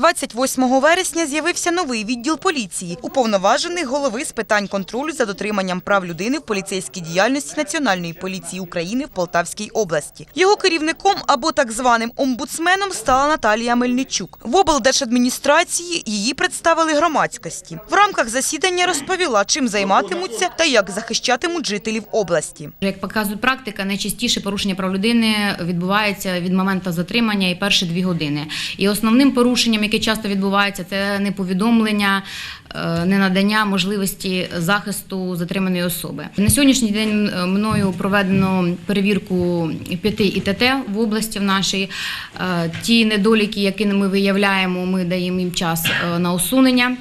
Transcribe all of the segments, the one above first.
28 вересня з'явився новий відділ поліції, уповноважений голови з питань контролю за дотриманням прав людини в поліцейській діяльності Національної поліції України в Полтавській області. Його керівником або так званим омбудсменом стала Наталія Мельничук. В облдержадміністрації її представили громадськості. В рамках засідання розповіла, чим займатимуться та як захищатимуть жителів області. Як показує практика, найчастіше порушення прав людини відбувається від моменту затримання і перші дві години. І основним порушенням, яке часто відбувається, це неповідомлення, е, ненадання можливості захисту затриманої особи. На сьогоднішній день е, мною проведено перевірку п'яти ІТТ в області в нашій. Е, Ті недоліки, які ми виявляємо, ми даємо їм час на усунення.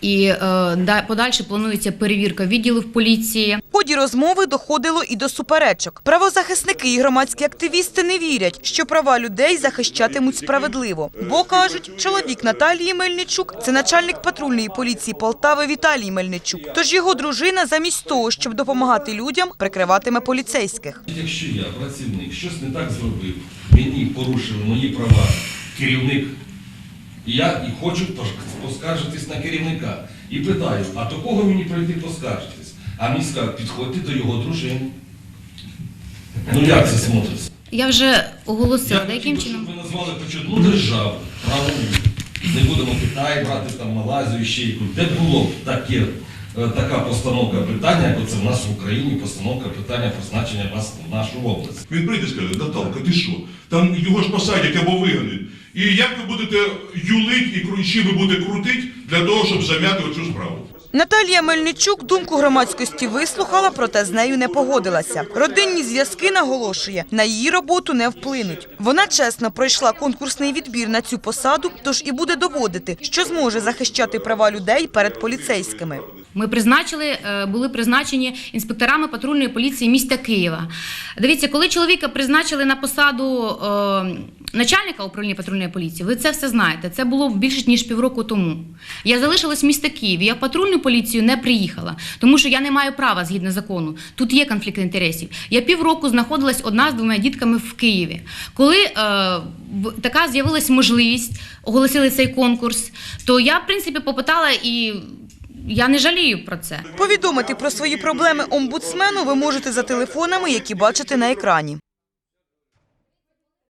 І е, да- подальше планується перевірка відділів поліції. В ході розмови доходило і до суперечок. Правозахисники і громадські активісти не вірять, що права людей захищатимуть справедливо. Бо кажуть, чоловік Наталії Мельничук це начальник патрульної поліції Полтави Віталій Мельничук. Тож його дружина, замість того, щоб допомагати людям, прикриватиме поліцейських. Якщо я, працівник, щось не так зробив, мені порушили мої права керівник, і я і хочу поскаржитись на керівника. І питаю, а до кого мені прийти поскаржитись? А мені скажуть, підходьте до його дружини. Ну як це смотриться? Я вже оголосила, Я би, чином. щоб ви назвали хоч одну державу, правову. Не будемо Китай брати, там, Малайзію, ще якусь. Де було б таке, е, така постановка питання, як це в нас в Україні постановка питання призначення вас в нашу область. Він прийде і скаже, Наталка, ти що? Там його ж посадять або вигонять. І як ви будете юлить і кру- чим ви будете крутить для того, щоб зам'яти оцю справу? Наталія Мельничук думку громадськості вислухала, проте з нею не погодилася. Родинні зв'язки наголошує, на її роботу не вплинуть. Вона чесно пройшла конкурсний відбір на цю посаду, тож і буде доводити, що зможе захищати права людей перед поліцейськими. Ми призначили, е, були призначені інспекторами патрульної поліції міста Києва. Дивіться, коли чоловіка призначили на посаду е, начальника управління патрульної поліції, ви це все знаєте. Це було більше ніж півроку тому. Я залишилась в місті Київ. Я в патрульну поліцію не приїхала, тому що я не маю права згідно закону. Тут є конфлікт інтересів. Я півроку знаходилась одна з двома дітками в Києві. Коли е, така з'явилась можливість, оголосили цей конкурс, то я, в принципі, попитала і. Я не жалію про це. Повідомити про свої проблеми омбудсмену ви можете за телефонами, які бачите на екрані.